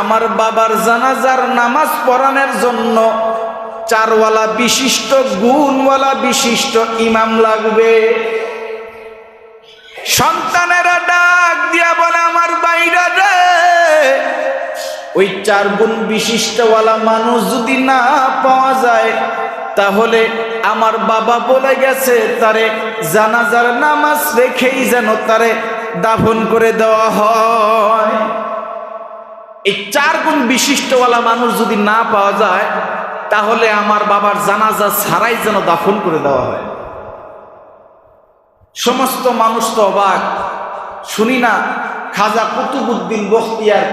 আমার বাবার জানাজার নামাজ পড়ানোর জন্য চারওয়ালা বিশিষ্ট, গুণওয়ালা বিশিষ্ট ইমাম লাগবে। সন্তানেরা ডাক দিয়া বলে, আমার বাইরা রে, ওই চার গুণ বিশিষ্টওয়ালা মানুষ যদি না পাওয়া যায়, তাহলে আমার বাবা বলে গেছে, তারে জানাজার নামাজ রেখেই যেন তারে দাফন করে দেওয়া হয়। এই চার গুণ বিশিষ্টওয়ালা মানুষ যদি না পাওয়া যায়, তাহলে আমার বাবার জানাজা ছাড়াই যেন দাফন করে দেওয়া হয়। সমস্ত মানুষ তো অবাক। শুনি না, খাজা কুতুবুদ্দিন বখতিয়ার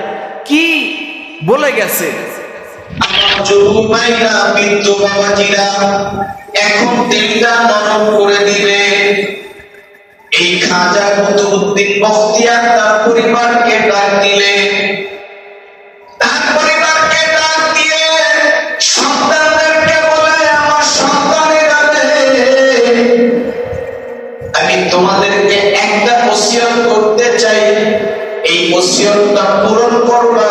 কি বলে গেছে? এখন করে দিবে। এই খাজা কুতুবুদ্দিন বখতিয়ার তার পরিবারকে ডাক দিলে। ওসিয়তটা পূরণ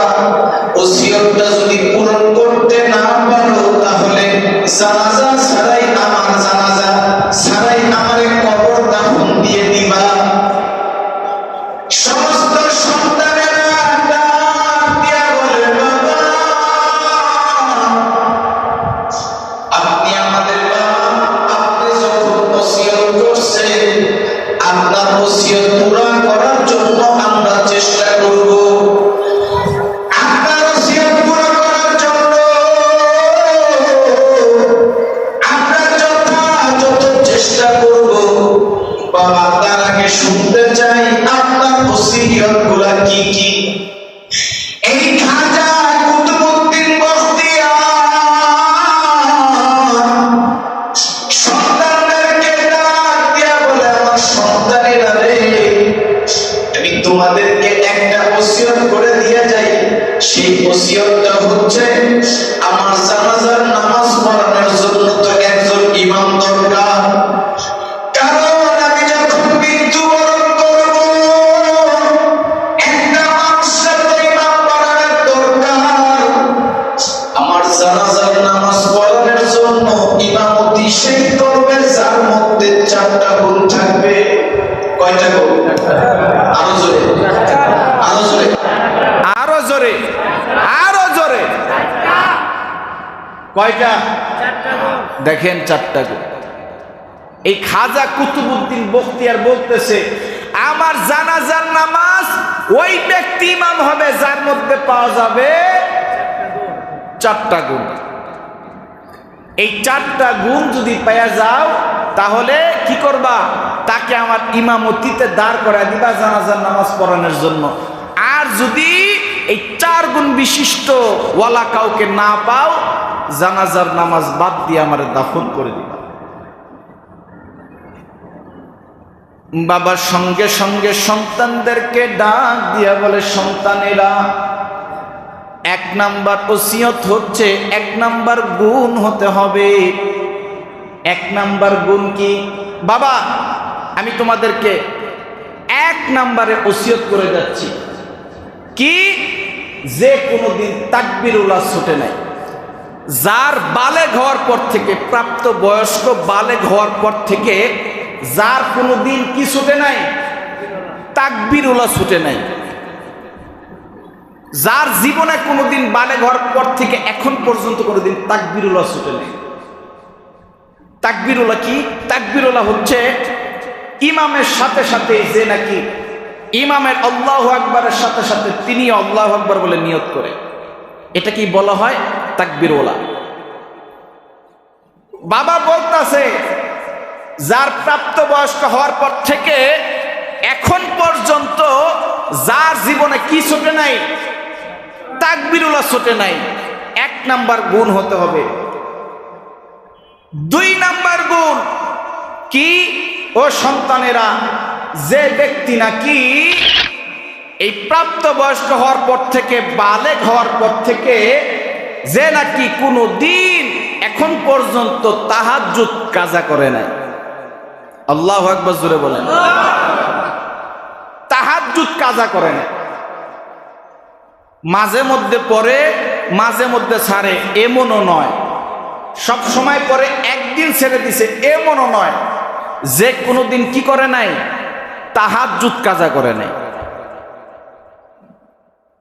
ওসিয়তগুলা কি কি? ইমামতি করবে যার মধ্যে চারটা গুণ থাকবে, কয়টা গুণ আরও জোরে। আরও জোরে। আরও জোরে। আরও জোরে। কয়টা? দেখেন চারটা গুণ এই খাজা কুতুবুদ্দিন বখতিয়ার বলতেছে, আমার জানাজার নামাজ ওই ব্যক্তি ইমাম হবে যার মধ্যে পাওয়া যাবে চারটা গুণ এই চারটা গুণ যদি পাওয়া যাও, তাহলে কি করবা? তাকে আমার ইমামতিতে দাঁড় করা দিবা জানাজার নামাজ পড়ানোর জন্য। আর যদি এই চার গুণ বিশিষ্ট ওয়ালা কাউকে না পাও, জানাজার নামাজ বাদ দিয়ে আমার দাফন করে দিবা। বাবার সঙ্গে সঙ্গে সন্তানদেরকে ডাক দিয়া বলে, সন্তানেরা এক নাম্বার ওসিয়ত হচ্ছে এক নাম্বার গুণ হতে হবে। এক নাম্বার গুণ কি? বাবা, আমি তোমাদেরকে এক নাম্বারে ওসিয়ত করে যাচ্ছি। কি? যে কোনোদিন তাকবিরুল্লাহ ছুটে নাই। যার বালেগ হওয়ার পর থেকে, প্রাপ্ত বয়স্ক বালেগ হওয়ার পর থেকে, যার কোনোদিন কি ছুটে নাই? তাকবিরুল্লাহ ছুটে নাই। যার জীবনে কোনোদিন বালে ঘর পর থেকে এখন পর্যন্ত কোনোদিন তাকবিরুল্লাহ ছুটে নেই। তাকবিরুল্লাহ কি? তাকবিরুল্লাহ হচ্ছে ইমামের সাথে সাথে যে নাকি ইমামের আল্লাহ আকবরের সাথে সাথে তিনি আল্লাহ আকবর বলে নিয়ত করে। এটা কি বলা হয়? তাকবিরুল্লাহ। বাবা বলতাছে, যার প্রাপ্ত বয়স্ক হওয়ার পর থেকে এখন পর্যন্ত যার জীবনে কি ছোটে নাই তাকবিরুল্লাহ ছোটে নাই। এক নাম্বার গুণ হতে হবে। দুই নাম্বার গুণ কি? ও সন্তানেরা, যে ব্যক্তি নাকি এই প্রাপ্তবয়স্ক হওয়ার পর থেকে বালেগ হওয়ার পর থেকে, যে নাকি কোনো দিন এখন পর্যন্ত তাহাজ্জুদ কাজা করে নাই। আল্লাহ একবার জোরে বলেন। তাহাজ্জুদ কাজা করে না মাঝে মধ্যে পরে, মাঝে মধ্যে ছাড়ে, এমনও নয়। সব সময় পরে একদিন ছেড়ে দিছে, এমনও নয়। যে কোনো দিন কি করে নাই? তাহার জুত কাজা করে নাই।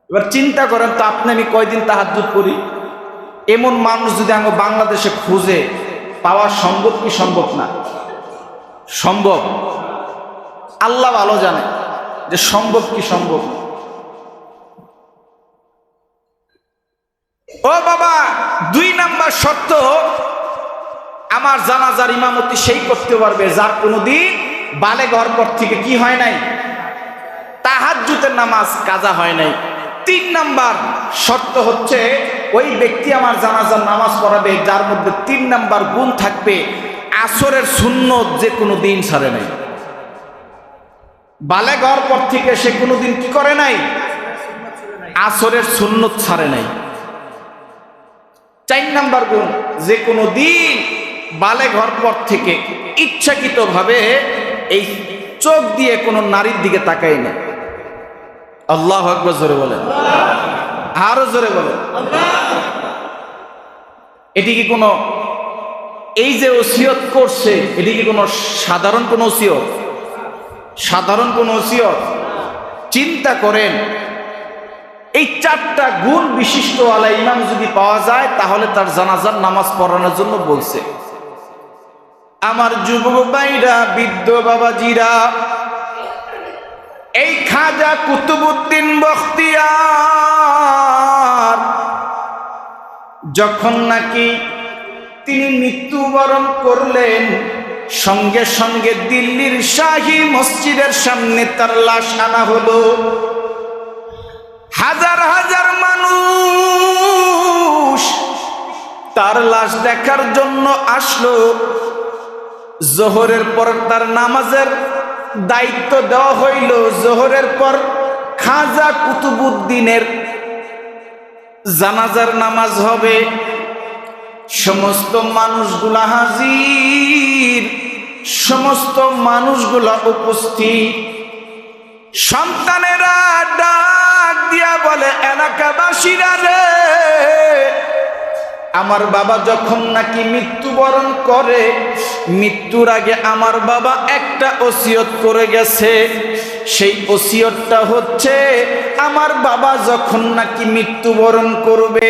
এবার চিন্তা করেন, তো আপনি আমি কয়দিন তাহার জুত করি? এমন মানুষ যদি আমি বাংলাদেশে খুঁজে, পাওয়া সম্ভব কি সম্ভব না? সম্ভব। আল্লাহ ভালো জানে যে সম্ভব কি সম্ভব না। ও বাবা, দুই নাম্বার শর্ত আমার জানাজার ইমামতি সেই করতে পারবে, যার কোনোদিন বালে ঘর পর থেকে কি হয় নাই? তাহার জুতের নামাজ কাজা হয় নাই। তিন নাম্বার শর্ত হচ্ছে, ওই ব্যক্তি আমার জানাজার নামাজ পড়াবে, যার মধ্যে তিন নাম্বার গুণ থাকবে, আসরের সুন্নত যে কোনো দিন ছাড়ে নাই। বালে ঘর পর থেকে সে কোনোদিন কি করে নাই? আসরের শূন্য ছাড়ে নাই। চার নাম্বার গুণ, যে কোনো দিন বালে ঘর পর থেকে ইচ্ছাকৃতভাবে এই চোখ দিয়ে কোনো নারীর দিকে তাকাই না। আল্লাহ আকবর জোরে বলেন। আরও জোরে বলেন। এটি কি কোনো এই যে ওসিয়ত করছে, এটি কি কোনো সাধারণ কোনো ওসিয়ত? সাধারণ কোনো ওসিয়ত? চিন্তা করেন এই চারটা গুণ বিশিষ্ট আলা ইমাম যদি পাওয়া যায়, তাহলে তার জানাজার নামাজ পড়ানোর জন্য বলছে। আমার যুবক ভাইরা, বৃদ্ধ বাবাজিরা, এই খাজা কুতুবুদ্দিন বখতিয়ার যখন নাকি তিনি মৃত্যুবরণ করলেন, সঙ্গে সঙ্গে দিল্লির শাহী মসজিদের সামনে তার লাশ আনা হলো। হাজার হাজার মানুষ তার লাশ দেখার জন্য আসলো। জোহরের পর তার নামাজের দায়িত্ব দেওয়া হইল। জোহরের পর খাজা কুতুবুদ্দিনের জানাজার নামাজ হবে। সমস্ত মানুষগুলা হাজির, সমস্ত মানুষগুলা উপস্থিত। সন্তানেরা ডাক দিয়া বলে, এলাকাবাসীরা রে, আমার বাবা যখন নাকি মৃত্যুবরণ করে, মৃত্যুর আগে আমার বাবা একটা ওসিয়ত করে গেছে। সেই ওসিয়তটা হচ্ছে, আমার বাবা যখন নাকি মৃত্যুবরণ করবে,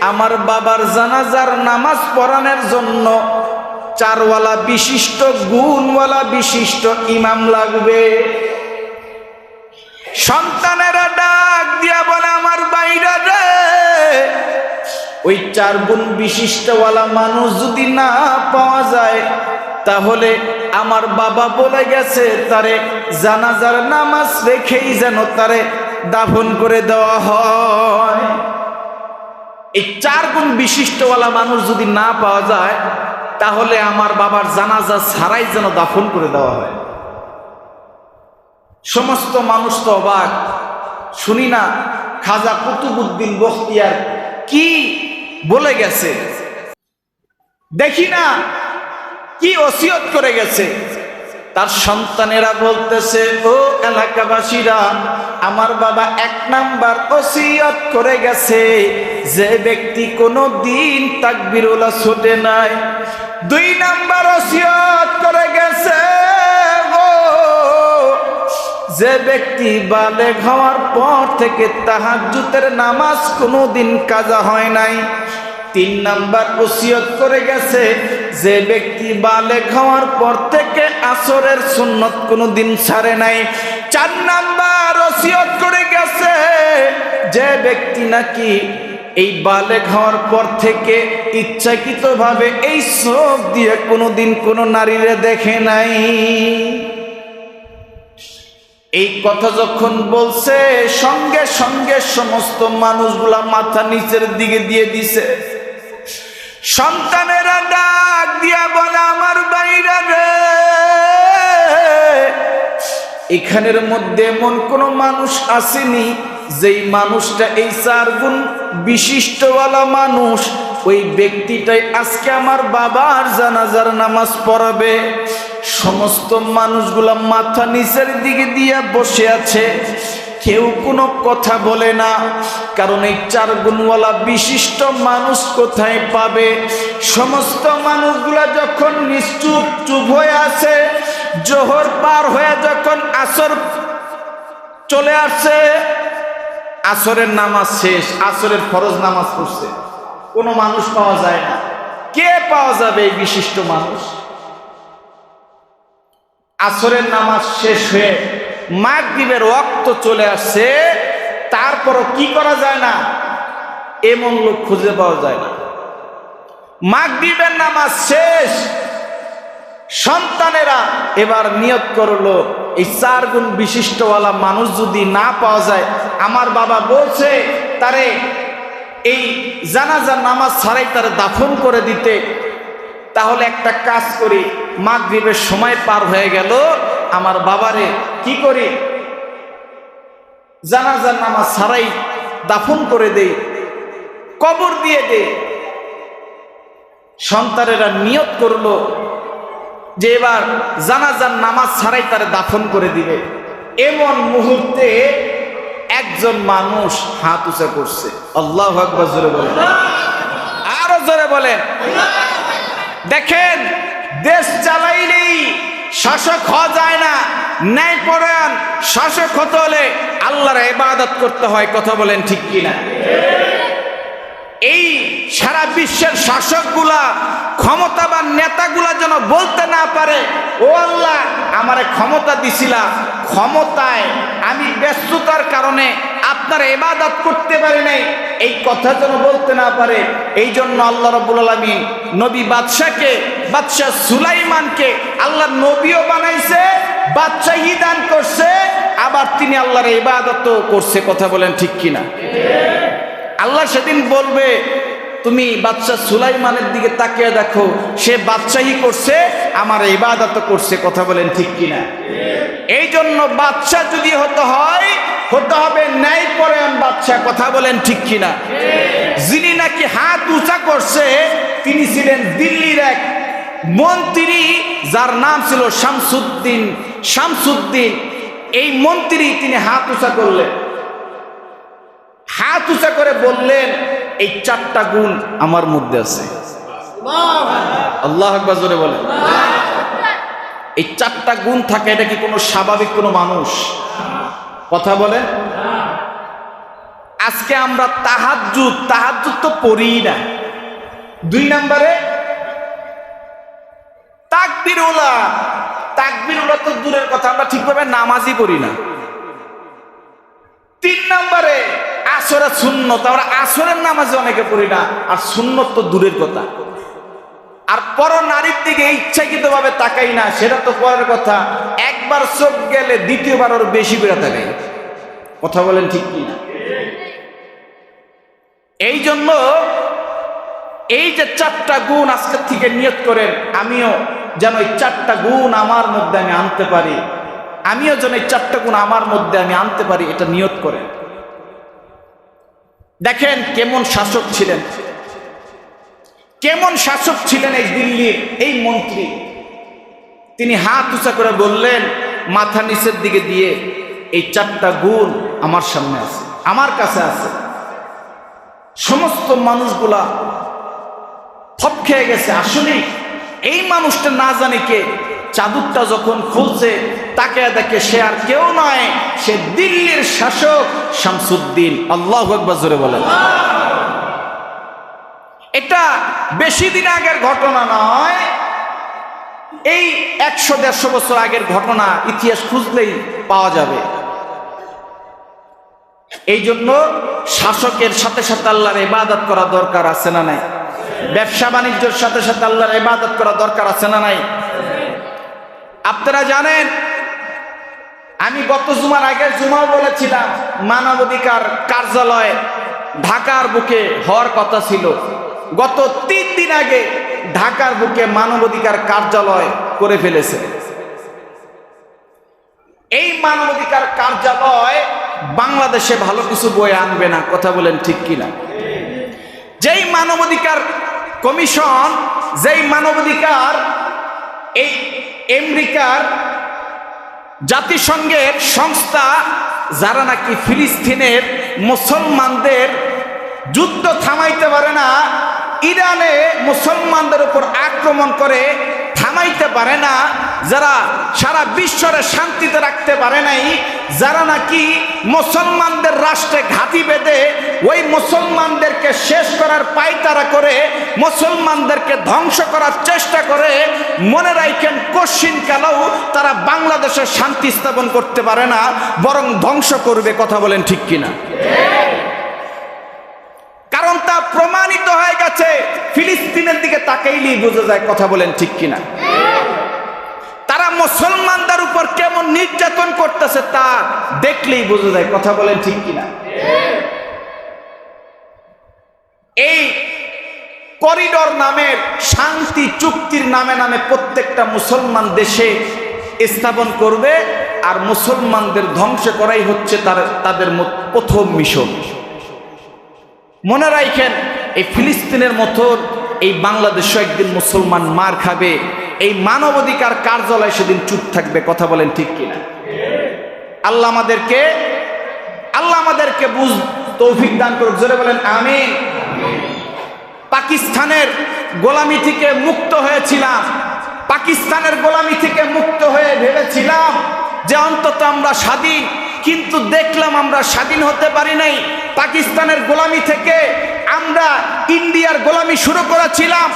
আমার বাবার জানাজার নামাজ পড়ানোর জন্য চারওয়ালা বিশিষ্ট, গুণওয়ালা বিশিষ্ট ইমাম লাগবে। সন্তানেরা ডাক দিয়া বলে, আমার বাইরা রে। ওই চার গুণ বিশিষ্টওয়ালা মানুষ যদি না পাওয়া যায়, তাহলে আমার বাবা বলে গেছে, তারে জানাজার নামাজ রেখেই যেন তারে দাফন করে দেওয়া হয়। এই চার গুণ বিশিষ্টওয়ালা মানুষ যদি না পাওয়া যায়, তাহলে আমার বাবার জানাজা ছাড়াই যেন দাফন করে দেওয়া হয়। সমস্ত মানুষ তো অবাক। শুনি না, খাজা কুতুবুদ্দিন বখতিয়ার কি বলে গেছে? দেখি না, কি ওসিয়ত করে গেছে? তার সন্তানেরা বলতেছে, ও এলাকাবাসীরা, আমার বাবা এক নাম্বার ওসিয়ত করে গেছে। যে ব্যক্তি কোনো দিন তাকবিরুল্লাহ ছোটে নাই, দুই নাম্বার ওসিয়ত করে গেছে। যে ব্যক্তি বালে হওয়ার পর থেকে তাহাজ্জুতের নামাজ কোনো দিন কাজা হয় নাই। তিন নাম্বার ওসিয়ত করে গেছে, যে ব্যক্তি বালে খাওয়ার পর থেকে আসরের সুন্নত কোনো দিন ছাড়ে নাই। চার নাম্বার ওসিয়ত করে গেছে, যে ব্যক্তি নাকি এই বালে খাওয়ার পর থেকে ইচ্ছাকৃতভাবে এই চোখ দিয়ে কোনোদিন কোনো নারীরে দেখে নাই। এই কথা যখন বলছে, সঙ্গে সঙ্গে সমস্ত মানুষগুলা মাথা নিচের দিকে দিয়ে দিছে। সন্তানেরা ডাক দিয়া বলে, আমার বাইরা এখানের মধ্যে এমন কোন মানুষ আসেনি, যেই মানুষটা এই চার গুণ বিশিষ্টওয়ালা মানুষ। ওই ব্যক্তিটাই আজকে আমার বাবার জানাজার নামাজ পড়াবে। সমস্ত মানুষগুলা মাথা নিচের দিকে দিয়া বসে আছে। কেউ কোনো কথা বলে না, কারণ এই চার গুণওয়ালা বিশিষ্ট মানুষ কোথায় পাবে? সমস্ত মানুষগুলা যখন নিশ্চুপ চুপ হয়ে আছে, জোহর পার হয়ে যখন আসর চলে আসছে আসরের নামাজ শেষ, আসরের ফরজ নামাজ পড়ছে। কোনো মানুষ পাওয়া যায় না। কে পাওয়া যাবে এই বিশিষ্ট মানুষ? আসরের নামাজ শেষ হয়ে মাগরিবের রক্ত চলে আসছে, তারপরও কি করা যায় না? এমন লোক খুঁজে পাওয়া যায় না। মাগরিবের নামাজ শেষ, সন্তানেরা এবার নিয়ত করল, এই চার গুণ বিশিষ্টওয়ালা মানুষ যদি না পাওয়া যায়, আমার বাবা বলছে, তারে এই জানাজার নামাজ ছাড়াই তারা দাফন করে দিতে। তাহলে একটা কাজ করি, মাগরিবের সময় পার হয়ে গেল, আমার বাবারে কি করি? জানাজার নামাজ ছাড়াই দাফন করে দেই, কবর দিয়ে দেই। সন্তানেরা নিয়ত করল যে এবার জানাজার নামাজ ছাড়াই তারা দাফন করে দিবে। এমন মুহূর্তে একজন মানুষ হাত উঁচা করছে। আল্লাহ আকবর জোরে বলেন। আরও জোরে বলেন। দেখেন, দেশ চালাইলেই শাসক হওয়া যায় না। ন্যায় পরায়ণ শাসক হতে হলে আল্লাহর ইবাদত করতে হয়, কথা বলেন ঠিক কিনা? এই সারা বিশ্বের শাসকগুলা, ক্ষমতাবান নেতাগুলা যেন বলতে না পারে, ও আল্লাহ, আমারে ক্ষমতা দিছিলা। ক্ষমতায় আমি ব্যস্ততার কারণে আপনার এবাদত করতে পারি নাই। এই কথা যেন বলতে না পারে এই জন্য আল্লাহ রব্বুল আলমিন নবী বাদশাকে, বাদশাহ সুলাইমানকে আল্লাহ নবীও বানাইছে, বাদশাহী দান করছে, আবার তিনি আল্লাহর ইবাদতও করছে। কথা বলেন ঠিক কিনা? আল্লাহ সেদিন বলবে, তুমি বাচ্চা সুলাইমানের দিকে তাকিয়ে দেখো, সে বাদশাহী করছে, আমার ইবাদত করছে। কথা বলেন ঠিক কিনা? এই জন্য বাচ্চা যদি হতে হয়, হতে হবে ন্যায় পরায়ণ বাচ্চা কথা বলেন ঠিক কিনা? যিনি নাকি হাত উঁচা করছে, তিনি ছিলেন দিল্লির এক মন্ত্রী, যার নাম ছিল শামসুদ্দিন। শামসুদ্দিন, এই মন্ত্রী তিনি হাত উঁচা করলেন। হাত উঁচা করে বললেন, এই চারটা গুণ আমার মধ্যে আছে। আল্লাহ আকবার বলেন। এই চারটা গুণ থাকে, এটা কি কোনো স্বাভাবিক কোনো মানুষ? কথা বলেন। আজকে আমরা তাহাজুদ তাহাজুদ তো পড়ি না। দুই নম্বরে তাকবির ওলা তাকবির ওলা তো দূরের কথা, আমরা ঠিকভাবে নামাজই পড়ি না তিন নম্বরে আসরে সুন্নত আমরা আসরের নামাজে অনেকে পড়ি না। আর সুন্নত তো দূরের কথা। আর পর নারীর দিকে ইচ্ছাকৃত ভাবে তাকাই না, সেটা তো পরের কথা। একবার চোখ গেলে দ্বিতীয়বার ওর বেশি করে থাকে কথা বলেন ঠিক কি না? এই জন্য এই যে চারটা গুণ আজকের থেকে নিয়ত করেন, আমিও যেন এই চারটা গুণ আমার মধ্যে আমি আনতে পারি। আমিও যেন এই চারটা গুণ আমার মধ্যে আমি আনতে পারি, এটা নিয়ত করেন। দেখেন কেমন শাসক ছিলেন। কেমন শাসক ছিলেন এই দিল্লির এই মন্ত্রী। তিনি হাত উঁচা করে বললেন, মাথা নিচের দিকে দিয়ে, এই চারটা গুণ আমার সামনে আছে, আমার কাছে আছে। সমস্ত মানুষগুলা থপ খেয়ে গেছে আসলে এই মানুষটা না জানে কে চাদুরটা যখন খুলছে, তাকে দেখে সে আর কেউ নয়, সে দিল্লির শাসক শামসুদ্দিন। আল্লাহ একবার জোরে বলেন। এটা বেশি দিন আগের ঘটনা নয়, এই একশো দেড়শো বছর আগের ঘটনা ইতিহাস খুঁজলেই পাওয়া যাবে। এই জন্য শাসকের সাথে সাথে আল্লাহর ইবাদত করা দরকার আছে না নাই? ব্যবসা বাণিজ্যের সাথে সাথে আল্লাহর ইবাদত করা দরকার আছে না নাই? আপনারা জানেন, আমি গত জুমার আগে জুমাও বলেছিলাম, মানবাধিকার কার্যালয় ঢাকার বুকে হওয়ার কথা ছিল। গত তিন দিন আগে ঢাকার বুকে মানবাধিকার কার্যালয় করে ফেলেছে। এই মানবাধিকার কার্যালয় বাংলাদেশে ভালো কিছু বই আনবে না, কথা বলেন ঠিক কিনা? যেই মানবাধিকার কমিশন, যেই মানবাধিকার এই আমেরিকার জাতিসংঘের সংস্থা যারা নাকি ফিলিস্তিনের মুসলমানদের যুদ্ধ থামাইতে পারে না, ইরানে মুসলমানদের উপর আক্রমণ করে থামাইতে পারে না, যারা সারা বিশ্বরে শান্তিতে রাখতে পারে নাই যারা নাকি মুসলমানদের রাষ্ট্রে ঘাঁটি বেঁধে ওই মুসলমানদেরকে শেষ করার পায়তারা করে, মুসলমানদেরকে ধ্বংস করার চেষ্টা করে, মনে রাখেন কশিন কালেও তারা বাংলাদেশে শান্তি স্থাপন করতে পারে না, বরং ধ্বংস করবে কথা বলেন ঠিক কিনা। কারণ তা প্রমাণিত হয়ে গেছে, ফিলিস্তিনের দিকে তাকাইলেই বোঝা যায় কথা বলেন ঠিক কিনা। তারা কেমন নির্যাতন করতেছে তা দেখলেই বোঝা যায়, কথা বলেন ঠিক কিনা? এই করিডর নামের শান্তি চুক্তির নামে নামে প্রত্যেকটা মুসলমান দেশে স্থাপন করবে, আর মুসলমানদের ধ্বংস করাই হচ্ছে তার, তাদের প্রথম মিশন। মনে রাখেন, এই ফিলিস্তিনের মতো এই বাংলাদেশও একদিন মুসলমান মার খাবে এই মানবাধিকার কার্যালয় সেদিন চুপ থাকবে, কথা বলেন ঠিক কিনা? আল্লাহ আমাদেরকে আল্লাহ আমাদেরকে বুঝ, তৌফিক দান করুক, জোরে বলেন আমি পাকিস্তানের গোলামি থেকে মুক্ত হয়েছিলাম, পাকিস্তানের গোলামি থেকে মুক্ত হয়ে ভেবেছিলাম যে অন্তত আমরা স্বাধীন কিন্তু দেখলাম আমরা স্বাধীন হতে পারি নাই। পাকিস্তানের গোলামি থেকে আমরা ইন্ডিয়ার গোলামি শুরু করেছিলাম।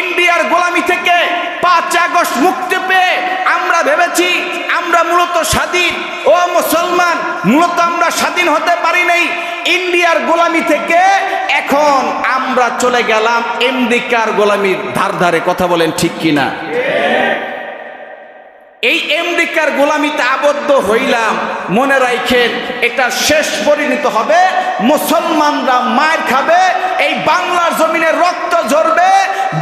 ইন্ডিয়ার গোলামি থেকে পাঁচ আগস্ট মুক্তি পেয়ে আমরা ভেবেছি আমরা মূলত স্বাধীন। ও মুসলমান মূলত আমরা স্বাধীন হতে পারি নাই। ইন্ডিয়ার গোলামি থেকে এখন আমরা চলে গেলাম আমেরিকার গোলামির ধার ধারে। কথা বলেন ঠিক কিনা? এই আমেরিকার গোলামিতে আবদ্ধ হইলাম। মনে রাখেন এটা শেষ পরিণত হবে। মুসলমানরা মায়ের খাবে, এই বাংলার জমিনে রক্ত ঝরবে,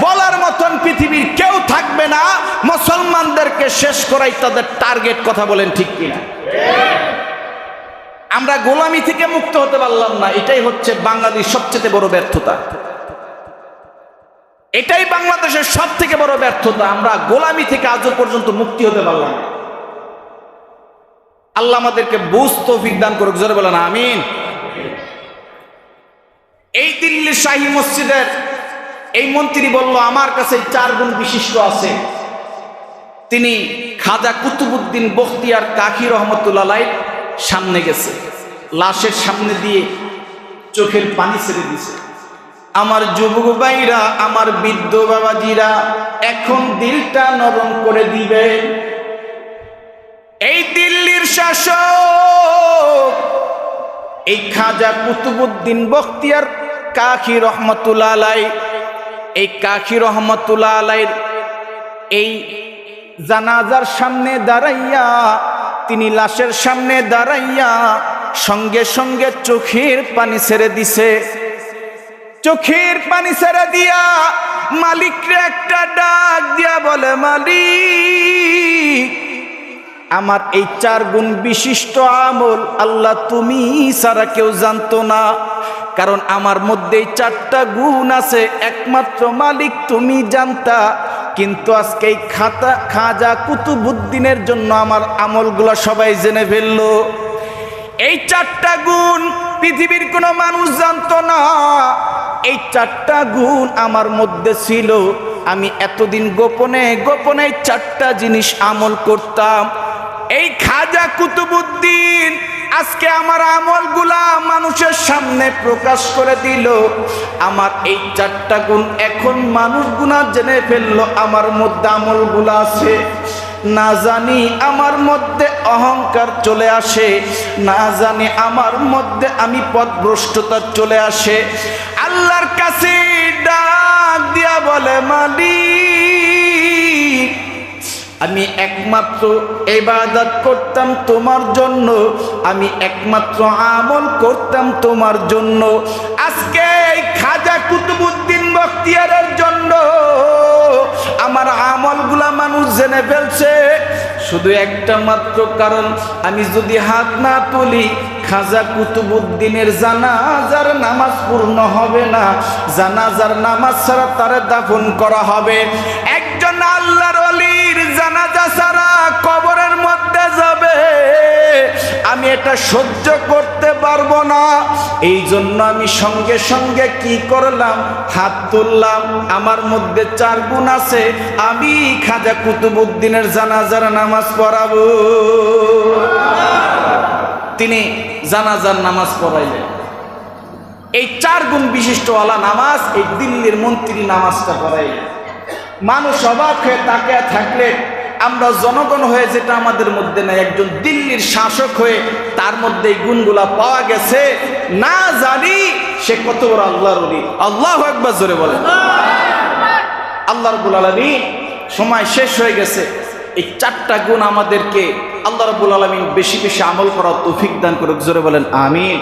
বলার মতন পৃথিবীর কেউ থাকবে না। মুসলমানদেরকে শেষ করাই তাদের টার্গেট, কথা বলেন ঠিক কিনা? আমরা গোলামি থেকে মুক্ত হতে পারলাম না, এটাই হচ্ছে বাংলাদেশ সবচেয়ে বড় ব্যর্থতা। এটাই বাংলাদেশের সব থেকে বড় ব্যর্থতা। আমরা গোলামি থেকে আজও পর্যন্ত মুক্তি হতে পারলাম না। আল্লাহ আমাদেরকে বুঝ তৌফিক দান করুক, জোরে বলেন, আমিন। এই দিল্লির শাহী মসজিদের এই মন্ত্রী বলল, আমার কাছে চার গুণ বিশিষ্ট আছে। তিনি খাজা কুতুবুদ্দিন বখতিয়ার কাকি রহমতুল্লাহ সামনে গেছে। লাশের সামনে দিয়ে চোখের পানি ছেড়ে দিছে আমার যুবক ভাইরা, আমার বৃদ্ধ বাবাজিরা, এখন দিলটা নরম করে দিবে এই দিল্লির শাসক, এই খাজা কুতুবুদ্দিন বখতিয়ার কাকি রহমতুল্লাহ আলাই, এই কাকি রহমতুল্লাহ আলাইর এই জানাজার সামনে দাঁড়াইয়া, তিনি লাশের সামনে দাঁড়াইয়া সঙ্গে সঙ্গে চোখের পানি ছেড়ে দিছে। চোখের পানি ছেড়ে দিয়া মালিকরে একটা ডাক দিয়া বলে, মালিক আমার এই চার গুণ বিশিষ্ট আমল আল্লাহ তুমি সারা কেউ জানতো না। কারণ আমার মধ্যে এই চারটা গুণ আছে, একমাত্র মালিক তুমি জানতা। কিন্তু আজকে এই খাতা খাজা কুতুবুদ্দিনের জন্য আমার আমলগুলো সবাই জেনে ফেলল। এই চারটা গুণ পৃথিবীর কোনো মানুষ জানতো না। এই চারটা গুণ আমার মধ্যে ছিল। আমি এতদিন গোপনে গোপনে চারটা জিনিস আমল করতাম। এই খাজা কুতুবুদ্দিন আজকে আমার আমলগুলা মানুষের সামনে প্রকাশ করে দিল। আমার এই চারটা গুণ এখন মানুষগুলা জেনে ফেলল, আমার মধ্যে আমলগুলা আছে। না জানি আমার মধ্যে অহংকার চলে আসে, না জানি আমার মধ্যে আমি পথভ্রষ্টতা চলে আসে। আল্লাহর কাছে ডাক দিয়া বলে, মালিক আমি একমাত্র এবাদত করতাম তোমার জন্য, আমি একমাত্র আমল করতাম তোমার জন্য। আজকে এই খাজা কুতুবুদ্দিন বখতিয়ারের জন্য আমার আমলগুলা মানুষ জেনে ফেলছে। শুধু একটা মাত্র কারণ, আমি যদি হাত না তুলি, খাজা কুতুবুদ্দিনের জানাজার নামাজ পূর্ণ হবে না। জানাজার নামাজ ছাড়া তারে দাফন করা হবে। একজন আল্লাহর কবরের মধ্যে যাবে। আমি এটা সহ্য করতে পারব না। এই জন্য আমি সঙ্গে সঙ্গে কি করলাম? হাত তুললাম। আমার মধ্যে চার গুণ আছে। আমি খাজা কুতুবুদ্দিনের জানাজার নামাজ পড়াবো। তিনি জানাজার নামাজ পড়াইলেন। এই চার গুণ বিশিষ্টওয়ালা নামাজ, এই দিল্লির মন্ত্রী নামাজটা পড়াইলেন। মানুষ অবাক হয়ে তাকিয়ে থাকলে আমরা জনগণ হয়ে যেটা আমাদের মধ্যে নাই, একজন দিল্লির শাসক হয়ে তার মধ্যে এই গুণগুলা পাওয়া গেছে, না জানি সে কত বড় আল্লাহর অলি আল্লাহ একবার জোরে বলে আল্লাহ রবুল আলমী সময় শেষ হয়ে গেছে। এই চারটা গুণ আমাদেরকে আল্লাহ রবুল আলমিন বেশি বেশি আমল করার তৌফিক দান করুক, জোরে বলেন, আমিন।